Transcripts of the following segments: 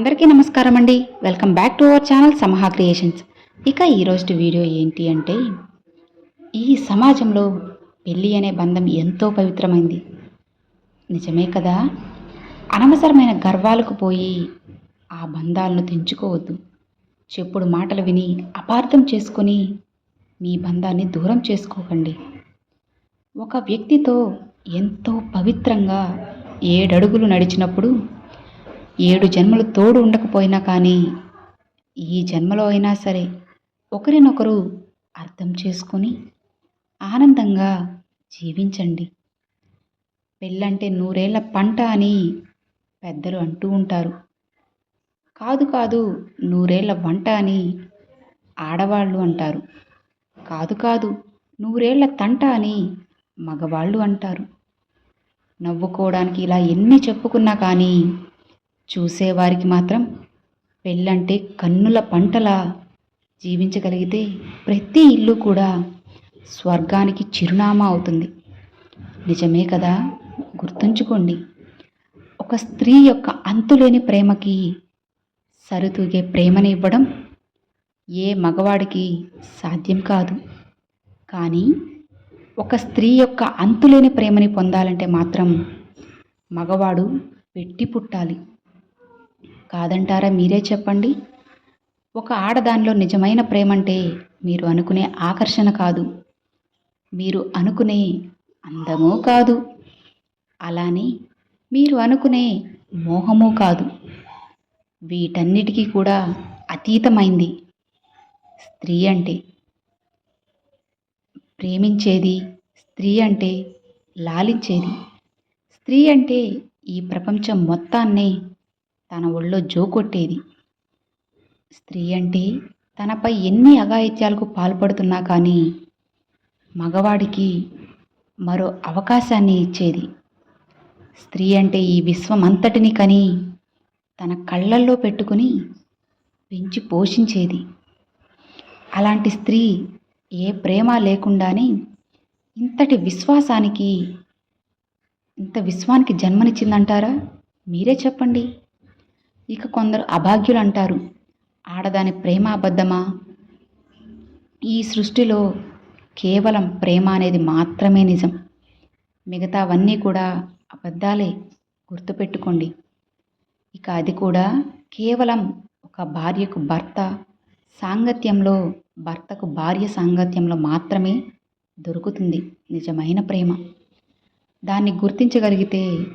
అందరికీ నమస్కారం అండి. Welcome back to our channel Samaha creations. ఇక ఈరోజు వీడియో ఏంటి అంటే ఈ సమాజంలో పెళ్ళి అనే బంధం ఎంతో పవిత్రమైంది. నిజమే కదా? అనవసరమైన గర్వాలకు పోయి ఆ బంధాలను తెంచుకోవద్దు. చెప్పుడు మాటలు విని అపార్థం చేసుకొని మీ బంధాన్ని దూరం చేసుకోకండి. ఒక వ్యక్తితో ఎంతో పవిత్రంగా ఏడడుగులు నడిచినప్పుడు ఏడు జన్మలు తోడు ఉండకపోయినా కానీ ఈ జన్మలో అయినా సరే ఒకరినొకరు అర్థం చేసుకొని ఆనందంగా జీవించండి. పెళ్ళంటే నూరేళ్ళ పంట అని పెద్దలు అంటూ ఉంటారు. కాదు కాదు నూరేళ్ళ వంట అని ఆడవాళ్ళు అంటారు. కాదు కాదు నూరేళ్ళ తంట అని మగవాళ్ళు అంటారు. నవ్వుకోవడానికి ఇలా ఎన్ని చెప్పుకున్నా కానీ చూసేవారికి మాత్రం పెళ్ళంటే కన్నుల పంటలా జీవించగలిగితే ప్రతి ఇల్లు కూడా స్వర్గానికి చిరునామా అవుతుంది. నిజమే కదా? గుర్తుంచుకోండి. ఒక స్త్రీ యొక్క అంతులేని ప్రేమకి సరితూగే ప్రేమని ఇవ్వడం ఏ మగవాడికి సాధ్యం కాదు. కానీ ఒక స్త్రీ యొక్క అంతులేని ప్రేమని పొందాలంటే మాత్రం మగవాడు పెట్టి పుట్టాలి. కాదంటారా మీరే చెప్పండి? ఒక ఆడదానిలో నిజమైన ప్రేమ అంటే మీరు అనుకునే ఆకర్షణ కాదు. మీరు అనుకునే అందమూ కాదు. అలానే మీరు అనుకునే మోహము కాదు. వీటన్నిటికీ కూడా అతీతమైంది స్త్రీ అంటే. ప్రేమించేది స్త్రీ అంటే లాలించేది. స్త్రీ అంటే ఈ ప్రపంచం మొత్తాన్నే తన ఒళ్ళో జోకొట్టేది స్త్రీ అంటే తనపై ఎన్ని అఘాయిత్యాలకు పాల్పడుతున్నా కానీ మగవాడికి మరో అవకాశాన్ని ఇచ్చేది. స్త్రీ అంటే ఈ విశ్వం అంతటిని కని తన కళ్ళల్లో పెట్టుకుని పెంచి పోషించేది. అలాంటి స్త్రీ ఏ ప్రేమ లేకుండానే ఇంతటి విశ్వాసానికి ఇంత విశ్వానికి జన్మనిచ్చిందంటారా? మీరే చెప్పండి. ఇక కొందరు అభాగ్యులు అంటారు ఆడదాని ప్రేమ అబద్ధమా? ఈ సృష్టిలో కేవలం ప్రేమ అనేది మాత్రమే నిజం. మిగతావన్నీ కూడా అబద్ధాలే. గుర్తుపెట్టుకోండి. ఇక అది కూడా కేవలం ఒక భార్యకు భర్త సాంగత్యంలో భర్తకు భార్య సాంగత్యంలో మాత్రమే దొరుకుతుంది నిజమైన ప్రేమ. దాన్ని గుర్తించగలిగితే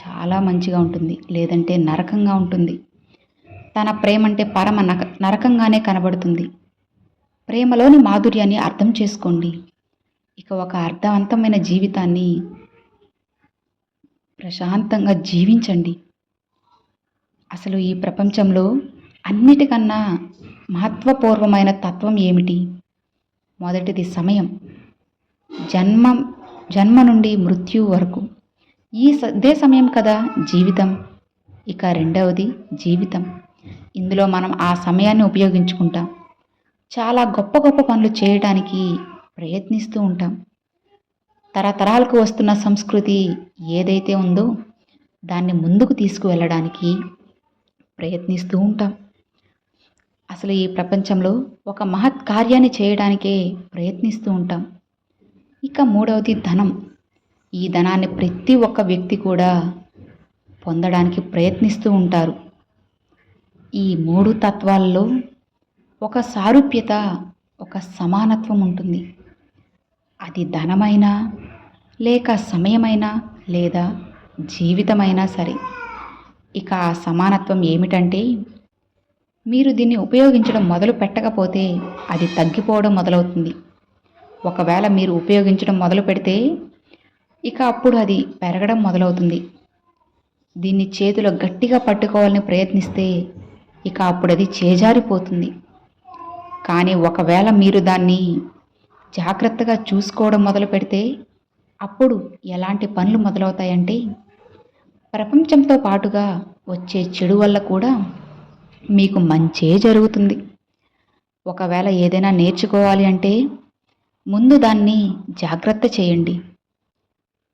చాలా మంచిగా ఉంటుంది. లేదంటే నరకంగా ఉంటుంది. తన ప్రేమ అంటే పరమ నక నరకంగానే కనబడుతుంది. ప్రేమలోని మాధుర్యాన్ని అర్థం చేసుకోండి. ఇక ఒక అర్థవంతమైన జీవితాన్ని ప్రశాంతంగా జీవించండి. అసలు ఈ ప్రపంచంలో అన్నిటికన్నా మహత్వపూర్వమైన తత్వం ఏమిటి? మొదటిది సమయం. జన్మ జన్మ నుండి మృత్యు వరకు. ఈ అదే సమయం కదా జీవితం. ఇక రెండవది జీవితం. ఇందులో మనం ఆ సమయాన్ని ఉపయోగించుకుంటాం. చాలా గొప్ప గొప్ప పనులు చేయడానికి ప్రయత్నిస్తూ ఉంటాం. తరతరాలకు వస్తున్న సంస్కృతి ఏదైతే ఉందో దాన్ని ముందుకు తీసుకువెళ్ళడానికి ప్రయత్నిస్తూ ఉంటాం. అసలు ఈ ప్రపంచంలో ఒక మహత్ కార్యాన్ని చేయడానికే ప్రయత్నిస్తూ ఉంటాం. ఇక మూడవది ధనం. ఈ ధనాన్ని ప్రతి ఒక్క వ్యక్తి కూడా పొందడానికి ప్రయత్నిస్తూ ఉంటారు. ఈ మూడు తత్వాల్లో ఒక సారూప్యత ఒక సమానత్వం ఉంటుంది. అది ధనమైనా లేక సమయమైనా లేదా జీవితమైనా సరే. ఇక ఆ సమానత్వం ఏమిటంటే మీరు దీన్ని ఉపయోగించడం మొదలు పెట్టకపోతే అది తగ్గిపోవడం మొదలవుతుంది. ఒకవేళ మీరు ఉపయోగించడం మొదలు పెడితే ఇక అప్పుడు అది పెరగడం మొదలవుతుంది. దీన్ని చేతిలో గట్టిగా పట్టుకోవాలని ప్రయత్నిస్తే ఇక అప్పుడు అది చేజారిపోతుంది. కానీ ఒకవేళ మీరు దాన్ని జాగ్రత్తగా చూసుకోవడం మొదలు పెడితే అప్పుడు ఎలాంటి పనులు మొదలవుతాయంటే ప్రపంచంతో పాటుగా వచ్చే చెడు వల్ల కూడా మీకు మంచే జరుగుతుంది. ఒకవేళ ఏదైనా నేర్చుకోవాలి అంటే ముందు దాన్ని జాగ్రత్త చేయండి.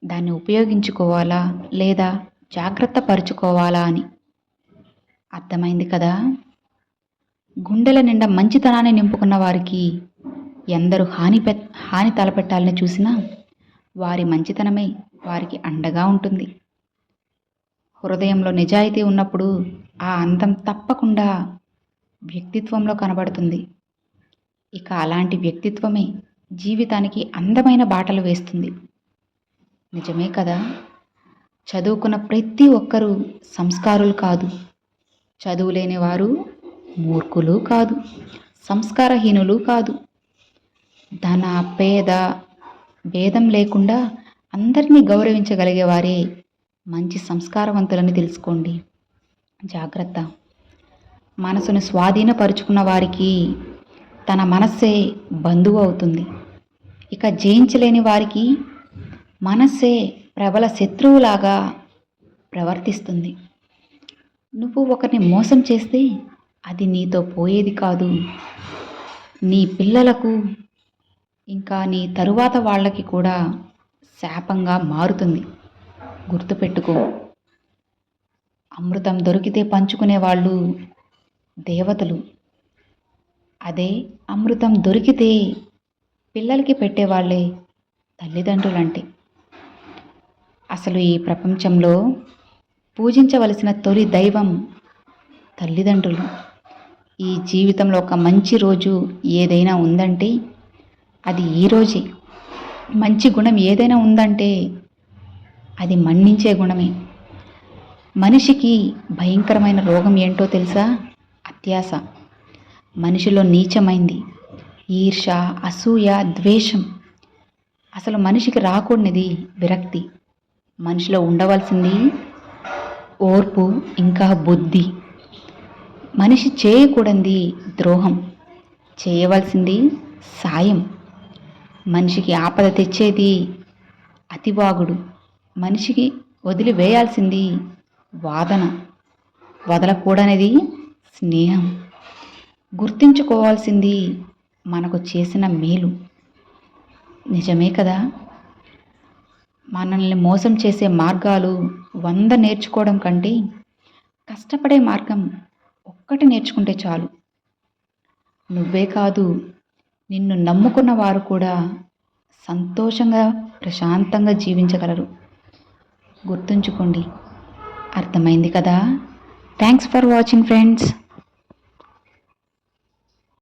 దాన్ని ఉపయోగించుకోవాలా లేదా జాగ్రత్త పరుచుకోవాలా అని. అర్థమైంది కదా? గుండెల నిండా మంచితనాన్ని నింపుకున్న వారికి ఎందరూ హాని పె హాని తలపెట్టాలని చూసినా వారి మంచితనమే వారికి అండగా ఉంటుంది. హృదయంలో నిజాయితీ ఉన్నప్పుడు ఆ అందం తప్పకుండా వ్యక్తిత్వంలో కనబడుతుంది. ఇక అలాంటి వ్యక్తిత్వమే జీవితానికి అందమైన బాటలు వేస్తుంది. నిజమే కదా? చదువుకున్న ప్రతి ఒక్కరూ సంస్కారులు కాదు. చదువు లేని వారు మూర్ఖులు కాదు. సంస్కారహీనులు కాదు. ధన పేద భేదం లేకుండా అందరినీ గౌరవించగలిగే వారే మంచి సంస్కారవంతులని తెలుసుకోండి. జాగ్రత్త. మనసును స్వాధీనపరుచుకున్న వారికి తన మనస్సే బంధువు అవుతుంది. ఇక జయించలేని వారికి మనస్సే ప్రబల శత్రువులాగా ప్రవర్తిస్తుంది. నువ్వు ఒకరిని మోసం చేస్తే అది నీతో పోయేది కాదు. నీ పిల్లలకు ఇంకా నీ తరువాత వాళ్ళకి కూడా శాపంగా మారుతుంది. గుర్తుపెట్టుకో. అమృతం దొరికితే పంచుకునే వాళ్ళు దేవతలు. అదే అమృతం దొరికితే పిల్లలకి పెట్టేవాళ్ళే తల్లిదండ్రులంటే. అసలు ఈ ప్రపంచంలో పూజించవలసిన తొలి దైవం తల్లిదండ్రులు. ఈ జీవితంలో ఒక మంచి రోజు ఏదైనా ఉందంటే అది ఈరోజే మంచి గుణం ఏదైనా ఉందంటే అది మన్నించే గుణమే. మనిషికి భయంకరమైన రోగం ఏంటో తెలుసా? అత్యాస మనిషిలో నీచమైంది. ఈర్ష అసూయ ద్వేషం. అసలు మనిషికి రాకూడనిది విరక్తి. మనిషిలో ఉండవలసింది ఓర్పు ఇంకా బుద్ధి. మనిషి చేయకూడంది ద్రోహం. చేయవలసింది సాయం. మనిషికి ఆపద తెచ్చేది అతివాగుడు. మనిషికి వదిలివేయాల్సింది వాదన. వదలకూడనిది స్నేహం. గుర్తించుకోవాల్సింది మనకు చేసిన మేలు. నిజమే కదా? మనల్ని మోసం చేసే మార్గాలు వంద నేర్చుకోవడం కంటే కష్టపడే మార్గం ఒక్కటి నేర్చుకుంటే చాలు. నువ్వే కాదు నిన్ను నమ్ముకున్న వారు కూడా సంతోషంగా ప్రశాంతంగా జీవించగలరు. గుర్తుంచుకోండి అర్థమైంది కదా? Thanks for watching friends